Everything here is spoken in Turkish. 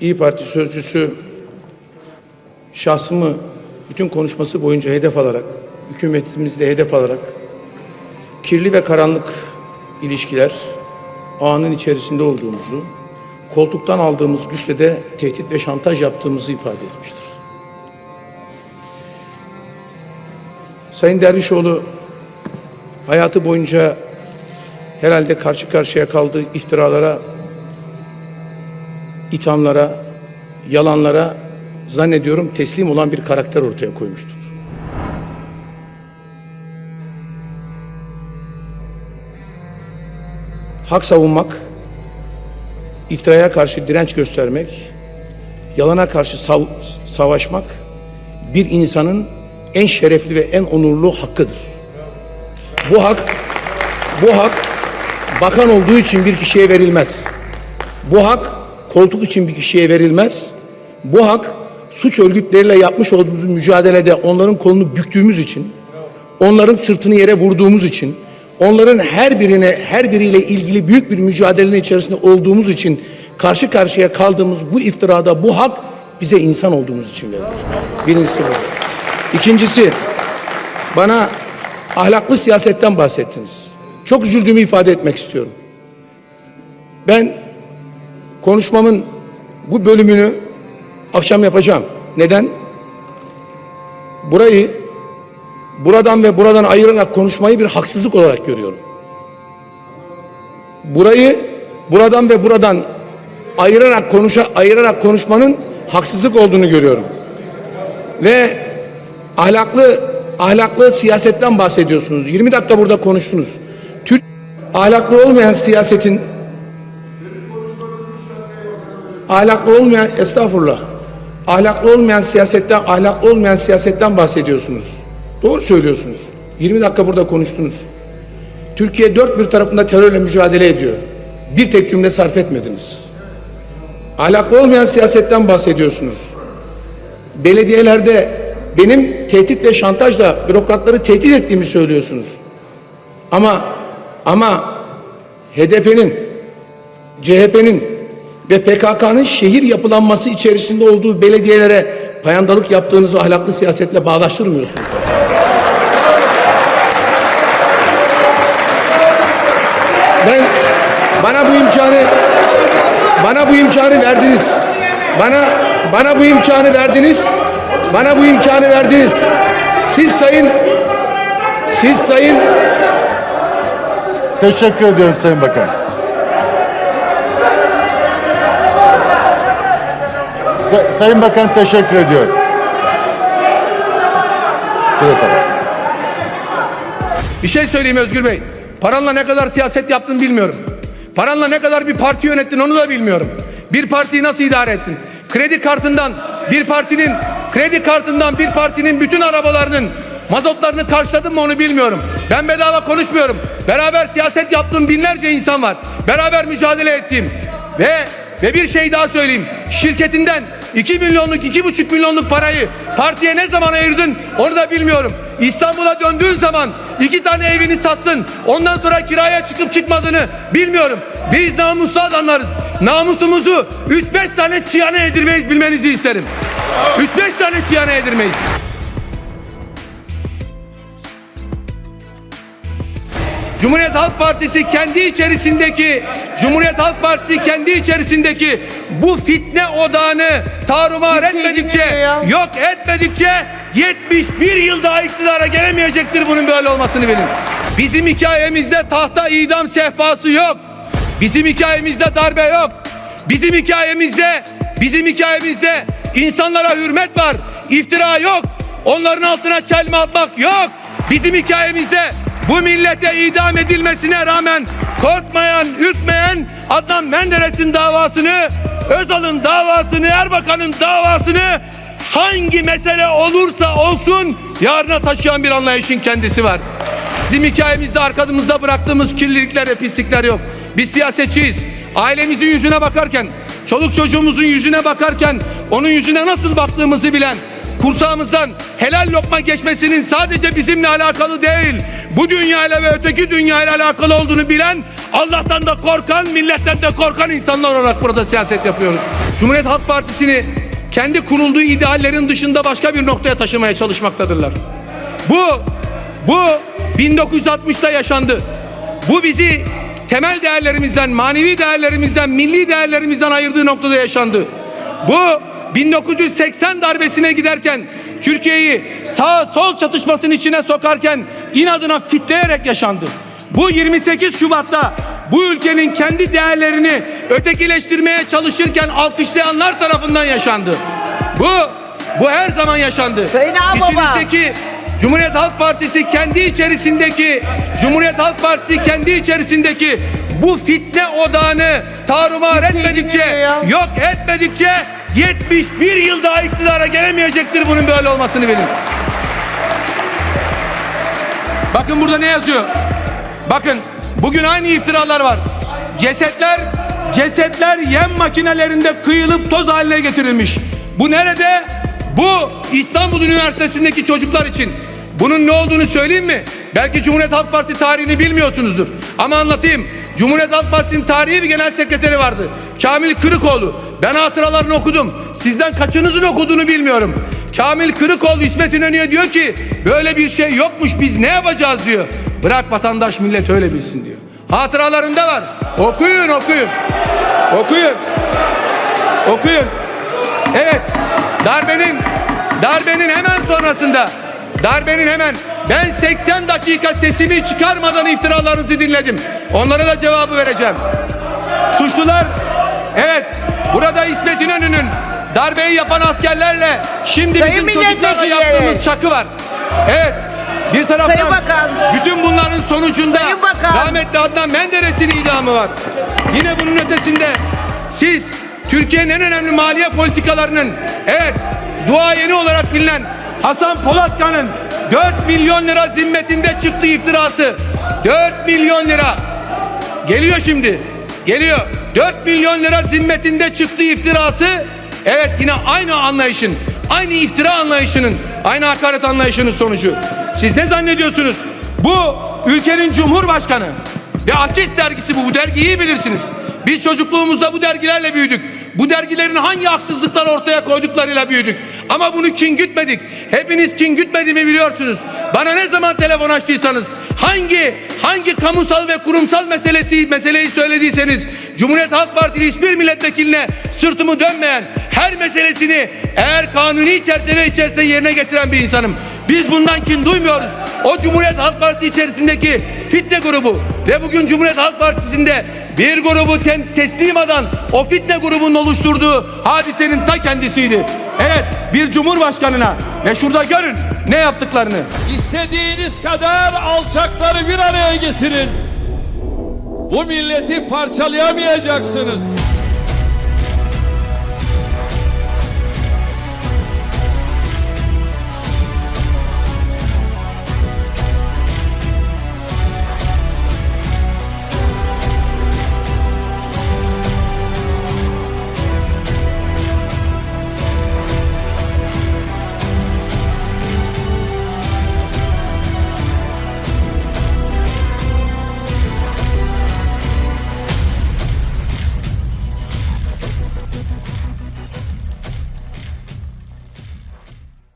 İyi Parti sözcüsü şahsımı bütün konuşması boyunca hedef alarak, hükümetimizde hedef alarak kirli ve karanlık ilişkiler ağının içerisinde olduğumuzu, koltuktan aldığımız güçle de tehdit ve şantaj yaptığımızı ifade etmiştir. Sayın Dervişoğlu hayatı boyunca herhalde karşı karşıya kaldığı iftiralara, ithamlara, yalanlara zannediyorum teslim olan bir karakter ortaya koymuştur. Hak savunmak, iftiraya karşı direnç göstermek, yalana karşı sav- savaşmak bir insanın en şerefli ve en onurlu hakkıdır. Bu hak bu hak bakan olduğu için bir kişiye verilmez. Bu hak koltuk için bir kişiye verilmez. Bu hak suç örgütleriyle yapmış olduğumuz mücadelede onların kolunu büktüğümüz için, onların sırtını yere vurduğumuz için, onların her birine, her biriyle ilgili büyük bir mücadelenin içerisinde olduğumuz için karşı karşıya kaldığımız bu iftirada bu hak bize insan olduğumuz için verilir. Birincisi bu. İkincisi, bana ahlaklı siyasetten bahsettiniz. Çok üzüldüğümü ifade etmek istiyorum. Ben konuşmamın bu bölümünü akşam yapacağım. Neden? Burayı buradan ve buradan ayırarak konuşmayı bir haksızlık olarak görüyorum. Burayı buradan ve buradan ayırarak konuşa ayırarak konuşmanın haksızlık olduğunu görüyorum. Ve ahlaklı ahlaklı siyasetten bahsediyorsunuz. 20 dakika burada konuştunuz. Türk ahlaklı olmayan siyasetin ahlaklı olmayan estağfurullah ahlaklı olmayan siyasetten ahlaklı olmayan siyasetten bahsediyorsunuz. Doğru söylüyorsunuz. 20 dakika burada konuştunuz. Türkiye dört bir tarafında terörle mücadele ediyor. Bir tek cümle sarf etmediniz. Ahlaklı olmayan siyasetten bahsediyorsunuz. Belediyelerde benim tehdit ve şantajla bürokratları tehdit ettiğimi söylüyorsunuz. Ama ama HDP'nin, CHP'nin ve PKK'nın şehir yapılanması içerisinde olduğu belediyelere payandalık yaptığınızı ahlaklı siyasetle bağdaştırmıyorsunuz. Ben bana bu imkanı bana bu imkanı verdiniz. Bana bana bu imkanı verdiniz. Bana bu imkanı verdiniz. Siz sayın siz sayın Teşekkür ediyorum Sayın Bakan. Sa- Sayın Bakan teşekkür ediyorum. Bir şey söyleyeyim Özgür Bey. Paranla ne kadar siyaset yaptın bilmiyorum. Paranla ne kadar bir parti yönettin onu da bilmiyorum. Bir partiyi nasıl idare ettin? Kredi kartından bir partinin kredi kartından bir partinin bütün arabalarının mazotlarını karşıladın mı onu bilmiyorum. Ben bedava konuşmuyorum. Beraber siyaset yaptığım binlerce insan var. Beraber mücadele ettiğim ve ve bir şey daha söyleyeyim. Şirketinden 2 milyonluk, 2,5 milyonluk parayı partiye ne zaman ayırdın onu da bilmiyorum. İstanbul'a döndüğün zaman iki tane evini sattın. Ondan sonra kiraya çıkıp çıkmadığını bilmiyorum. Biz namuslu adamlarız. Namusumuzu 3-5 tane çiyana yedirmeyiz bilmenizi isterim. 3-5 tane çiyana yedirmeyiz. Cumhuriyet Halk Partisi kendi içerisindeki Cumhuriyet Halk Partisi kendi içerisindeki bu fitne odağını tarumar etmedikçe yok etmedikçe 71 yıl daha iktidara gelemeyecektir bunun böyle olmasını bilin. Bizim hikayemizde tahta idam sehpası yok. Bizim hikayemizde darbe yok. Bizim hikayemizde bizim hikayemizde insanlara hürmet var. İftira yok. Onların altına çelme atmak yok. Bizim hikayemizde bu millete idam edilmesine rağmen korkmayan, ürkmeyen Adnan Menderes'in davasını, Özal'ın davasını, Erbakan'ın davasını hangi mesele olursa olsun yarına taşıyan bir anlayışın kendisi var. Bizim hikayemizde arkamızda bıraktığımız kirlilikler ve pislikler yok. Biz siyasetçiyiz. Ailemizin yüzüne bakarken, çoluk çocuğumuzun yüzüne bakarken onun yüzüne nasıl baktığımızı bilen, kursağımızdan helal lokma geçmesinin sadece bizimle alakalı değil, bu dünyayla ve öteki dünyayla alakalı olduğunu bilen, Allah'tan da korkan, milletten de korkan insanlar olarak burada siyaset yapıyoruz. Cumhuriyet Halk Partisi'ni kendi kurulduğu ideallerin dışında başka bir noktaya taşımaya çalışmaktadırlar. Bu bu 1960'ta yaşandı. Bu bizi temel değerlerimizden, manevi değerlerimizden, milli değerlerimizden ayırdığı noktada yaşandı. Bu 1980 darbesine giderken Türkiye'yi sağ sol çatışmasının içine sokarken inadına fitleyerek yaşandı. Bu 28 Şubat'ta bu ülkenin kendi değerlerini ötekileştirmeye çalışırken alkışlayanlar tarafından yaşandı. Bu bu her zaman yaşandı. Sayın. İçinizdeki Cumhuriyet Halk Partisi kendi içerisindeki Cumhuriyet Halk Partisi kendi içerisindeki bu fitne odağını tarumar etmedikçe yok etmedikçe 71 yıl daha iktidara gelemeyecektir bunun böyle olmasını bilin. Bakın burada ne yazıyor? Bakın bugün aynı iftiralar var. Cesetler cesetler yem makinelerinde kıyılıp toz haline getirilmiş. Bu nerede? Bu İstanbul Üniversitesi'ndeki çocuklar için. Bunun ne olduğunu söyleyeyim mi? Belki Cumhuriyet Halk Partisi tarihini bilmiyorsunuzdur. Ama anlatayım. Cumhuriyet Halk Partisi'nin tarihi bir genel sekreteri vardı. Kamil Kırıkoğlu. Ben hatıralarını okudum. Sizden kaçınızın okuduğunu bilmiyorum. Kamil Kırıkoğlu İsmet İnönü'ye diyor ki böyle bir şey yokmuş biz ne yapacağız diyor. Bırak vatandaş millet öyle bilsin diyor. Hatıralarında var. Okuyun okuyun. Okuyun. Okuyun. Evet. Darbenin darbenin hemen sonrasında darbenin hemen ben 80 dakika sesimi çıkarmadan iftiralarınızı dinledim. Onlara da cevabı vereceğim. Suçlular evet burada İsmet İnönü'nün darbeyi yapan askerlerle şimdi Sayın bizim çocuklarla yaptığımız çakı var. Evet. Bir taraftan Sayın Bakan. bütün bunların sonucunda Sayın Bakan. rahmetli Adnan Menderes'in idamı var. Yine bunun ötesinde siz Türkiye'nin en önemli maliye politikalarının evet duayeni olarak bilinen Hasan Polatkan'ın 4 milyon lira zimmetinde çıktığı iftirası 4 milyon lira Geliyor şimdi. Geliyor. 4 milyon lira zimmetinde çıktığı iftirası evet yine aynı anlayışın, aynı iftira anlayışının, aynı hakaret anlayışının sonucu. Siz ne zannediyorsunuz? Bu ülkenin cumhurbaşkanı ve Akçes dergisi bu. Bu dergiyi iyi bilirsiniz. Biz çocukluğumuzda bu dergilerle büyüdük. Bu dergilerin hangi haksızlıklar ortaya koyduklarıyla büyüdük. Ama bunu kin gütmedik. Hepiniz kin gütmediğimi biliyorsunuz. Bana ne zaman telefon açtıysanız, hangi hangi kamusal ve kurumsal meselesi meseleyi söylediyseniz, Cumhuriyet Halk Partili hiçbir milletvekiline sırtımı dönmeyen, her meselesini eğer kanuni çerçeve içerisinde yerine getiren bir insanım. Biz bundan kin duymuyoruz. O Cumhuriyet Halk Partisi içerisindeki fitne grubu ve bugün Cumhuriyet Halk Partisi'nde bir grubu tem teslim eden o fitne grubunun oluşturduğu hadisenin ta kendisiydi. Evet bir cumhurbaşkanına ve şurada görün ne yaptıklarını. İstediğiniz kadar alçakları bir araya getirin. Bu milleti parçalayamayacaksınız.